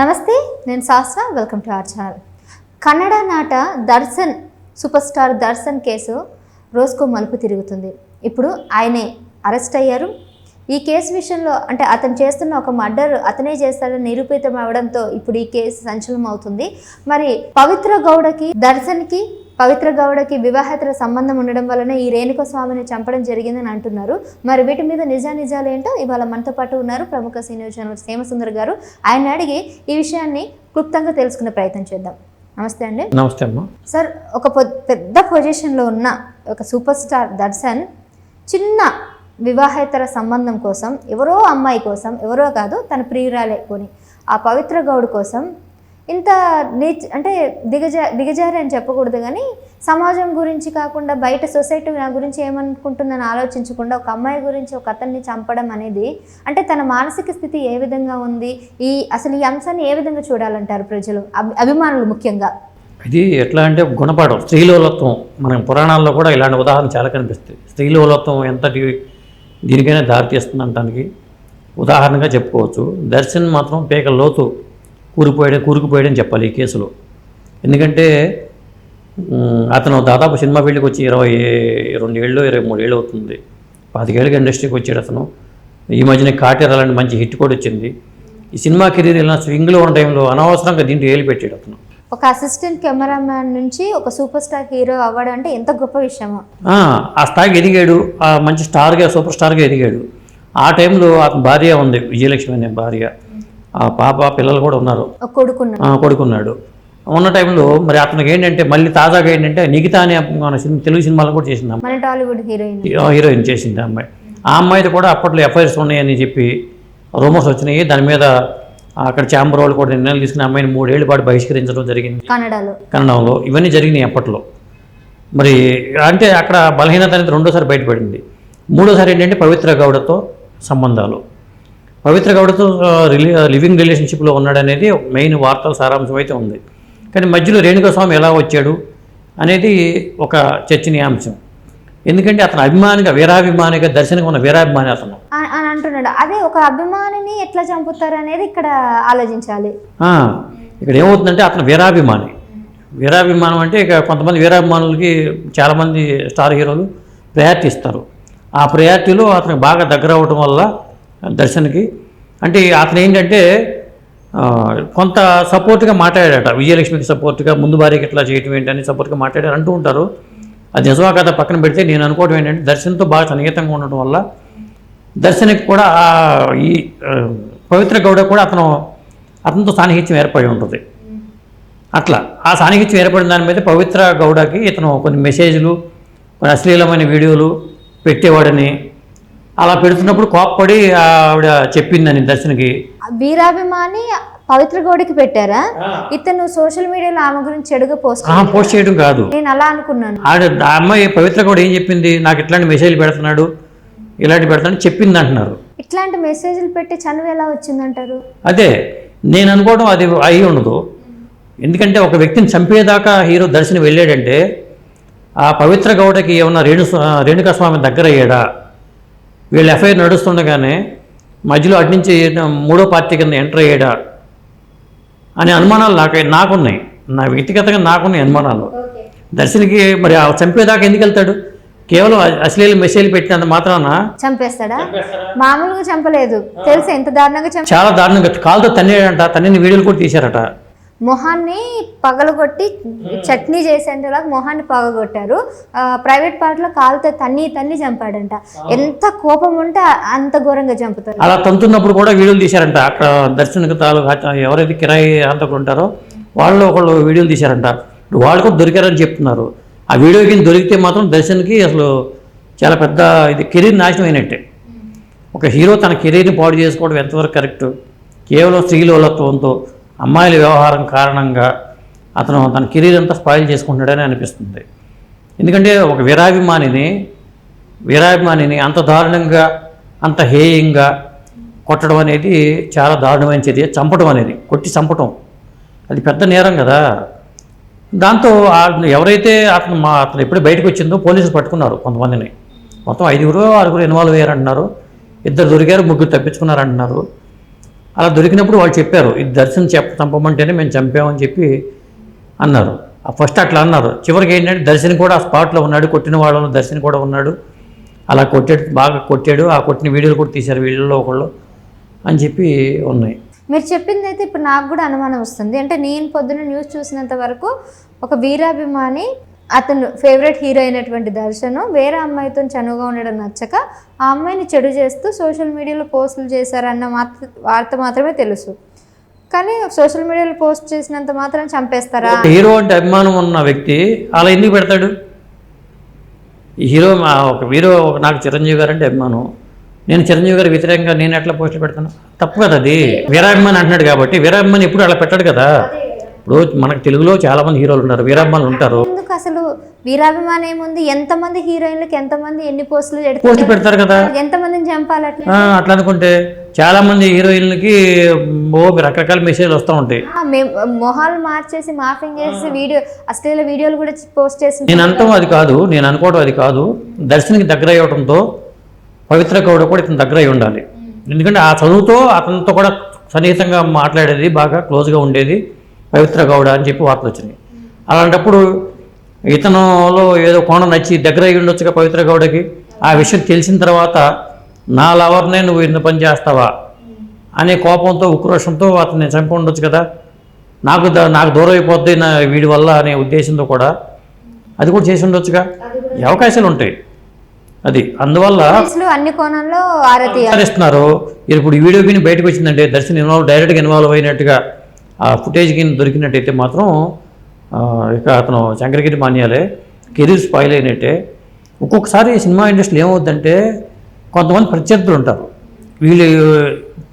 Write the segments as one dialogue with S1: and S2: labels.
S1: నమస్తే నేను Shastra. Welcome to our channel. Kannada నాట Darshan super star Darshan case రోజుకో మలుపు తిరుగుతుంది. ఇప్పుడు ఆయనే అరెస్ట్ అయ్యారు. ఈ కేసు విషయంలో అంటే అతను చేస్తున్న ఒక మర్డర్ అతనే చేస్తాడని నిరూపితం అవడంతో ఇప్పుడు ఈ కేసు సంచలనం అవుతుంది మరి పవిత్ర గౌడకి దర్శన్కి పవిత్ర గౌడకి వివాహేతర సంబంధం ఉండడం వల్లనే ఈ రేణుక స్వామిని చంపడం జరిగిందని అంటున్నారు. మరి వీటి మీద నిజా నిజాలు ఏంటో ఇవాళ మనతో పాటు ఉన్నారు ప్రముఖ సీనియర్ జర్నలిస్ట్ హేమసుందర్ గారు. ఆయన అడిగి ఈ విషయాన్ని క్లుప్తంగా తెలుసుకునే ప్రయత్నం చేద్దాం. నమస్తే అండి.
S2: నమస్తే అమ్మా.
S1: సార్ ఒక పెద్ద పొజిషన్లో ఉన్న ఒక సూపర్ స్టార్ దర్శన్ చిన్న వివాహేతర సంబంధం కోసం ఎవరో అమ్మాయి కోసం ఎవరో కాదు తన ప్రియురాలే కొని ఆ పవిత్ర గౌడ్ కోసం ఇంత నీచ్ అంటే దిగజా దిగజారి అని చెప్పకూడదు కానీ సమాజం గురించి కాకుండా బయట సొసైటీ నా గురించి ఏమనుకుంటుందని ఆలోచించకుండా ఒక అమ్మాయి గురించి ఒక అతన్ని చంపడం అనేది అంటే తన మానసిక స్థితి ఏ విధంగా ఉంది? ఈ అసలు ఈ అంశాన్ని ఏ విధంగా చూడాలంటారు ప్రజలు? అభి- అభిమానులు ముఖ్యంగా.
S2: ఇది ఎట్లా అంటే గుణపాఠం. స్త్రీలోలత్వం. మన పురాణాల్లో కూడా ఇలాంటి ఉదాహరణ చాలా కనిపిస్తుంది స్త్రీలోలత్వం ఎంతటి దీనికైనా దారితీస్తుంది అంటానికి ఉదాహరణగా చెప్పుకోవచ్చు. దర్శన్ మాత్రం పేక లోతు కూరిపోయాడు కూరుకుపోయాడని చెప్పాలి ఈ కేసులో. ఎందుకంటే అతను దాదాపు సినిమా ఫీల్డ్కి వచ్చి ఇరవై రెండేళ్ళు ఇరవై మూడేళ్ళు అవుతుంది. పాతికేళ్ళకి ఇండస్ట్రీకి వచ్చాడు అతను. ఈ మధ్యన కాటేర్ అలాంటి మంచి హిట్ కూడా వచ్చింది. ఈ సినిమా కెరీర్ ఇలా స్వింగ్లో ఉన్న టైంలో అనవసరంగా దీంట్లో ఏలు పెట్టాడు అతను.
S1: ఒక అసిస్టెంట్ కెమెరామ్యాన్ నుంచి ఒక సూపర్ స్టార్ హీరో అవ్వడం అంటే ఎంత గొప్ప విషయమో.
S2: ఆ, ఆ స్థాయికి ఎదిగాడు. ఆ మంచి స్టార్గా సూపర్ స్టార్గా ఎదిగాడు. ఆ టైంలో అతని భార్య ఉంది విజయలక్ష్మి అనే భార్య. ఆ పాప పిల్లలు కూడా ఉన్నారు. కొడుకున్నాడు. ఉన్న టైంలో మరి అతనికి ఏంటంటే మళ్ళీ తాజాగా ఏంటంటే నిగిత అనే మన సినిమా తెలుగు సినిమాలు కూడా చేసింది
S1: మన టాలీవుడ్ హీరోయిన్.
S2: అమ్మాయి హీరోయిన్ చేసింది ఆ అమ్మాయి. ఆ అమ్మాయిది కూడా అప్పట్లో ఎఫ్ఐఆర్స్ ఉన్నాయని చెప్పి రూమర్స్ వచ్చినాయి. దాని మీద అక్కడ ఛాంబర్ వాళ్ళు కూడా నిర్ణయాలు తీసుకుని అమ్మాయిని మూడేళ్ళ పాటు బహిష్కరించడం జరిగింది.
S1: కన్నడంలో.
S2: ఇవన్నీ జరిగినాయి అప్పట్లో. మరి అంటే అక్కడ బలహీనత అనేది రెండోసారి బయటపడింది. మూడోసారి ఏంటంటే పవిత్ర గౌడతో సంబంధాలు. పవిత్ర గౌడతో రిలీ లివింగ్ రిలేషన్షిప్లో ఉన్నాడనేది మెయిన్ వార్తల సారాంశం అయితే ఉంది. కానీ మధ్యలో రేణుకాస్వామి ఎలా వచ్చాడు అనేది ఒక చర్చనీయాంశం. ఎందుకంటే అతను అభిమానిగా వీరాభిమానిగా దర్శనంగా ఉన్న వీరాభిమాని అతను.
S1: అని అంటున్నాడు. అదే ఒక అభిమానిని ఎట్లా చంపుతారు అనేది ఇక్కడ ఆలోచించాలి.
S2: ఇక్కడ ఏమవుతుందంటే అతను వీరాభిమాని. వీరాభిమానం అంటే ఇక కొంతమంది వీరాభిమానులకి చాలామంది స్టార్ హీరోలు ప్రయారిటీ ఇస్తారు. ఆ ప్రయారిటీలో అతనికి బాగా దగ్గర అవ్వటం వల్ల దర్శన్కి. అంటే అతను ఏంటంటే కొంత సపోర్ట్గా మాట్లాడాడట. విజయలక్ష్మికి సపోర్ట్గా ముందు భార్యకి ఇట్లా చేయటం ఏంటని సపోర్ట్గా మాట్లాడారు అంటూ ఉంటారు. అది నిజమా కథ పక్కన పెడితే నేను అనుకోవడం ఏంటంటే దర్శన్తో బాగా సన్నిహితంగా ఉండటం వల్ల దర్శనకి కూడా ఈ పవిత్ర గౌడ కూడా అతను అతనితో సాన్నిహిత్యం ఏర్పడి ఉంటుంది. అట్లా. ఆ సాన్నిహిత్యం ఏర్పడిన దాని మీద పవిత్ర గౌడకి ఇతను కొన్ని మెసేజ్లు కొన్ని అశ్లీలమైన వీడియోలు పెట్టేవాడని అలా పెడుతున్నప్పుడు కోప్పడి ఆవిడ చెప్పిందని దర్శనకి.
S1: వీరాభిమాని పవిత్ర గౌడికి పెట్టారా? ఇతను సోషల్ మీడియాలో ఆమె గురించి చెడుగా పోస్ట్
S2: పోస్ట్ చేయడం కాదు.
S1: నేను అలా అనుకున్నాను.
S2: ఆడ ఆ అమ్మాయి పవిత్ర గౌడ ఏం చెప్పింది? నాకు ఇట్లాంటి మెసేజ్లు పెడుతున్నాడు ఇలాంటి పెడతాడని చెప్పింది అంటున్నారు.
S1: ఇట్లాంటి మెసేజ్లు పెట్టి చనువు ఎలా వచ్చిందంటారు?
S2: అదే నేను అనుకోవడం అది అయి ఉండదు. ఎందుకంటే ఒక వ్యక్తిని చంపేదాకా హీరో దర్శనం వెళ్ళాడంటే ఆ పవిత్ర గౌడకి ఏమన్నా రేణు రేణుకాస్వామి దగ్గర అయ్యాడా వీళ్ళు ఎఫ్ఐఆర్ నడుస్తుండగానే మధ్యలో అటు నుంచి మూడో పార్టీ కింద ఎంటర్ అయ్యాడా అనే అనుమానాలు నాకు నాకున్నాయి. నా వ్యక్తిగతంగా నాకున్నాయి అనుమానాలు. దర్శనికి మరి ఆ చంపేదాకా ఎందుకు వెళ్తాడు? కేవలం అశ్లీల మెసేజ్ పెట్టినంత మాత్రాన
S1: చంపేస్తాడా? మామూలుగా చంపలేదు. తెలుసా ఎంత దారుణంగా చంప
S2: చాలా దారుణంగా కాలుతో తన్నేడంట తన్నిన వీడియోలు కూడా తీశారట.
S1: మొహాన్ని పగలగొట్టి చట్నీ చేసేంతలాగా మొహాన్ని పగలగొట్టారు. ప్రైవేట్ పార్ట్లో కాలుతో తన్ని తన్ని చంపాడంట. ఎంత కోపం ఉంటే అంత ఘోరంగా చంపుతారు
S2: అలా తంతున్నప్పుడు కూడా వీడియోలు తీశారంట. అక్కడ దర్శనకు తాలూ ఎవరైతే కిరాయి అంతకులు ఉంటారో వాళ్ళు ఒకళ్ళు వీడియోలు తీశారంట. ఇప్పుడు వాళ్ళు కూడా దొరికారని చెప్తున్నారు. ఆ వీడియో కింద దొరికితే మాత్రం దర్శన్కి అసలు చాలా పెద్ద ఇది కెరీర్ నాశనం అయినట్టే. ఒక హీరో తన కెరీర్ని పాడు చేసుకోవడం ఎంతవరకు కరెక్ట్? కేవలం స్త్రీలోలత్వంతో అమ్మాయిల వ్యవహారం కారణంగా అతను తన కెరీర్ అంతా స్పాయిల్ చేసుకుంటాడని అనిపిస్తుంది. ఎందుకంటే ఒక వీరాభిమానిని వీరాభిమానిని అంత దారుణంగా అంత హేయంగా కొట్టడం అనేది చాలా దారుణమైన చర్య. చంపడం అనేది కొట్టి చంపటం. అది పెద్ద నేరం కదా. దాంతో ఎవరైతే అతను మా అతను ఎప్పుడు బయటకు వచ్చిందో పోలీసులు పట్టుకున్నారు కొంతమందిని. మొత్తం ఐదుగురు ఆరుగురు ఇన్వాల్వ్ అయ్యారంటున్నారు. ఇద్దరు దొరికారు ముగ్గురు తప్పించుకున్నారు అంటున్నారు అలా దొరికినప్పుడు వాళ్ళు చెప్పారు ఇది దర్శనం చెప్ప చంపమంటేనే మేము చంపామని చెప్పి అన్నారు. ఆ ఫస్ట్ అట్లా అన్నారు. చివరికి ఏంటంటే దర్శనం కూడా ఆ స్పాట్లో ఉన్నాడు కొట్టిన వాళ్ళలో దర్శనం కూడా ఉన్నాడు. అలా కొట్టాడు బాగా కొట్టాడు. ఆ కొట్టిన వీడియోలు కూడా తీశారు వీడియోలో ఒకళ్ళు అని చెప్పి ఉన్నాయి.
S1: మీరు చెప్పింది అయితే ఇప్పుడు నాకు కూడా అనుమానం వస్తుంది. అంటే నేను పొద్దున న్యూస్ చూసినంత వరకు ఒక వీరాభిమాని అతను ఫేవరెట్ హీరో అయినటువంటి దర్శను వేరే అమ్మాయితో చనువుగా ఉండడం నచ్చక ఆ అమ్మాయిని చెడు చేస్తూ సోషల్ మీడియాలో పోస్టులు చేశారన్న మాత్ర వార్త మాత్రమే తెలుసు. కానీ సోషల్ మీడియాలో పోస్ట్ చేసినంత మాత్రం చంపేస్తారా?
S2: హీరో అంటే అభిమానం ఉన్న వ్యక్తి అలా ఎందుకు పెడతాడు? హీరో మా ఒక హీరో నాకు చిరంజీవి గారు అంటే అభిమానం. నేను చిరంజీవి గారి వ్యతిరేకంగా నేను ఎట్లా పోస్టులు పెడతాను? తప్పు కదా అది. వీరాభిమాని అంటున్నాడు కాబట్టి వీరాభిమాని ఎప్పుడు అలా పెట్టాడు కదా. ఇప్పుడు మనకు తెలుగులో చాలా మంది హీరోలు ఉన్నారు వీరాభిమానులు ఉంటారు.
S1: ఎందుకు అసలు వీరాభిమానం ఏముంది? ఎంతమంది హీరోయిన్లకు ఎంతమంది ఎన్ని పోస్టులు
S2: పోస్ట్
S1: పెడతారు?
S2: కదా.
S1: ఎంతమందిని చంపాలి అట్లా?
S2: అట్లా అనుకుంటే చాలా మంది హీరోయిన్లకి ఓ రకరకాల మెసేజ్లు వస్తూ ఉంటాయి.
S1: మేము మొహాలు మార్చేసి మార్ఫింగ్ చేసి వీడియో అశ్లీల వీడియోలు కూడా పోస్ట్ చేసి
S2: నేను అనటం అది కాదు నేను అనుకోవడం అది కాదు. దర్శనికి దగ్గర అయ్యడంతో పవిత్ర గౌడ కూడా ఇతను దగ్గర అయి ఉండాలి ఎందుకంటే ఆ చదువుతో అతనితో కూడా సన్నిహితంగా మాట్లాడేది బాగా క్లోజ్గా ఉండేది. పవిత్ర గౌడ అని చెప్పి వార్తలు వచ్చినాయి అలాంటప్పుడు ఇతనులో ఏదో కోణం నచ్చి దగ్గర అయి ఉండొచ్చుగా పవిత్ర గౌడకి. ఆ విషయం తెలిసిన తర్వాత నా లవర్నే నువ్వు ఇంత పని చేస్తావా? అనే కోపంతో ఉక్రోషంతో అతన్ని చంపి ఉండొచ్చు కదా. నాకు నాకు దూరం అయిపోద్ది నా వీడి వల్ల అనే ఉద్దేశంతో కూడా అది కూడా చేసి ఉండొచ్చుగా. అవకాశాలు ఉంటాయి. అది అందువల్ల
S1: అన్ని కోణంలో ఆరతి
S2: విచారిస్తున్నారు ఇప్పుడు ఈ వీడియో బయటకు వచ్చిందంటే దర్శన్ ఇన్వాల్వ్ డైరెక్ట్గా ఇన్వాల్వ్ అయినట్టుగా ఆ ఫుటేజ్ కింద దొరికినట్టయితే మాత్రం ఇక అతను శంకరగిరి మాన్యాలే కెరీర్ స్పాయిల్ అయినట్టే. ఒక్కొక్కసారి సినిమా ఇండస్ట్రీలో ఏమవుద్దంటే కొంతమంది ప్రత్యర్థులు ఉంటారు. వీళ్ళు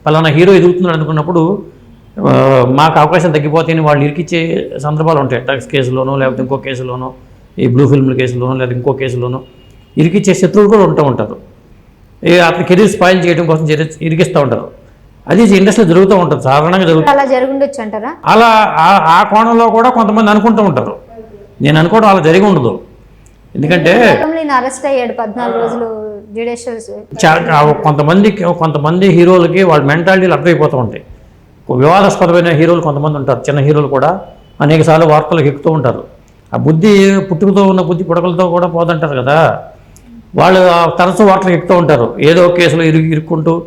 S2: పలానా హీరో ఎదుగుతున్నాడు అనుకున్నప్పుడు మాకు అవకాశం తగ్గిపోతాయని వాళ్ళు ఇరికిచ్చే సందర్భాలు ఉంటాయి. డ్రగ్స్ కేసులోనో లేకపోతే ఇంకో కేసులోనో ఈ బ్లూ ఫిల్మ్ కేసులోనో లేదా ఇంకో కేసులోనో ఇరికిచ్చే శత్రువులు కూడా ఉంటూ ఉంటారు. అతని కెరీర్ స్పాయిల్ చేయడం కోసం ఇరికిస్తూ ఉంటారు. అది ఇండస్ట్రీలో జరుగుతూ ఉంటుంది సాధారణంగా జరుగుతుంది
S1: అలా జరుగుండొచ్చు అంటారా?
S2: అలా ఆ- ఆ కోణంలో కూడా కొంతమంది అనుకుంటూ ఉంటారు. నేను అనుకోవడం అలా జరిగి ఉండదు. ఎందుకంటే
S1: అరెస్ట్ అయ్యాడు పద్నాలుగు రోజులు
S2: కొంతమంది కొంతమంది హీరోలకి వాళ్ళ మెంటాలిటీలు అర్థమైపోతూ ఉంటాయి. వివాదాస్పదమైన హీరోలు కొంతమంది ఉంటారు చిన్న హీరోలు కూడా అనేక సార్లు వార్తలకు ఎక్కుతూ ఉంటారు. ఆ బుద్ధి పుట్టుకతో ఉన్న బుద్ధి పుడకలతో కూడా పోదంటారు కదా. వాళ్ళు తరచూ వార్తలకు ఎక్కుతూ ఉంటారు. ఏదో కేసులో ఇరుగు ఇరుక్కుంటూ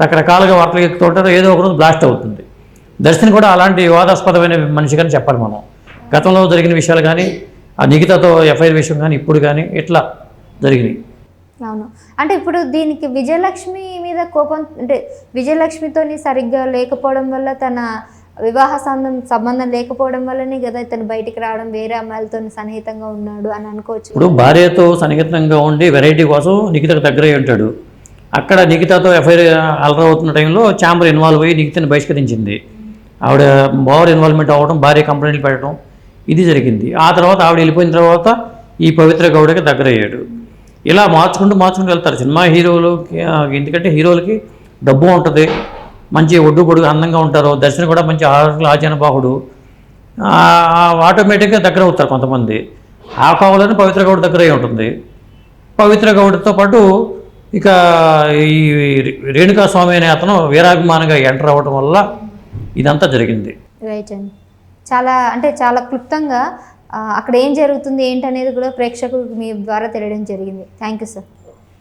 S2: రకరకాలుగా వార్తలకు ఎక్కుతూ ఉంటారు ఏదో ఒక రోజు బ్లాస్ట్ అవుతుంది. దర్శన్ కూడా అలాంటి వివాదాస్పదమైన మనిషిగానే చెప్పాలి మనం. గతంలో జరిగిన విషయాలు కానీ ఆ నిఖితతో ఎఫ్ఐఆర్ విషయం కానీ ఇప్పుడు కానీ ఇట్లా జరిగినాయి.
S1: అవును. అంటే ఇప్పుడు దీనికి విజయలక్ష్మి మీద కోపం అంటే విజయలక్ష్మితోని సరిగ్గా లేకపోవడం వల్ల తన వివాహ సంబంధం సంబంధం లేకపోవడం వల్లనే కదా ఇతను బయటికి రావడం వేరే అమ్మాయిలతో సన్నిహితంగా ఉన్నాడు అని అనుకోవచ్చు.
S2: ఇప్పుడు భార్యతో సన్నిహితంగా ఉండి వెరైటీ కోసం నిఖితకు దగ్గర ఉంటాడు. అక్కడ నిఖితతో ఎఫ్ఐఆర్ అలర్ అవుతున్న టైంలో ఛాంబర్ ఇన్వాల్వ్ అయ్యి నిఖితని బహిష్కరించింది. ఆవిడ ఓవర్ ఇన్వాల్వ్మెంట్ అవ్వడం భార్య కంప్లైంట్లు పెట్టడం ఇది జరిగింది. ఆ తర్వాత ఆవిడ వెళ్ళిపోయిన తర్వాత ఈ పవిత్ర గౌడకి దగ్గరయ్యాడు. ఇలా మార్చుకుంటూ మార్చుకుంటూ వెళ్తారు. సినిమా హీరోలకి ఎందుకంటే హీరోలకి డబ్బు ఉంటుంది. మంచి ఒడ్డు పొడుగు అందంగా ఉంటారు. దర్శనం కూడా మంచి ఆరోగ్య బాహుడు ఆటోమేటిక్గా దగ్గర అవుతారు కొంతమంది. ఆ కావాలని పవిత్ర గౌడ్ దగ్గర అయి ఉంటుంది. పవిత్ర గౌడ్తో పాటు ఇక ఈ రేణుకా స్వామి అనే అతను వీరాభిమానిగా ఎంటర్ అవ్వడం వల్ల ఇదంతా జరిగింది.
S1: రైట్ అండి. చాలా అంటే చాలా క్లుప్తంగా అక్కడ ఏం జరుగుతుంది ఏంటనేది కూడా ప్రేక్షకులకు మీ ద్వారా తెలియడం జరిగింది. Thank you sir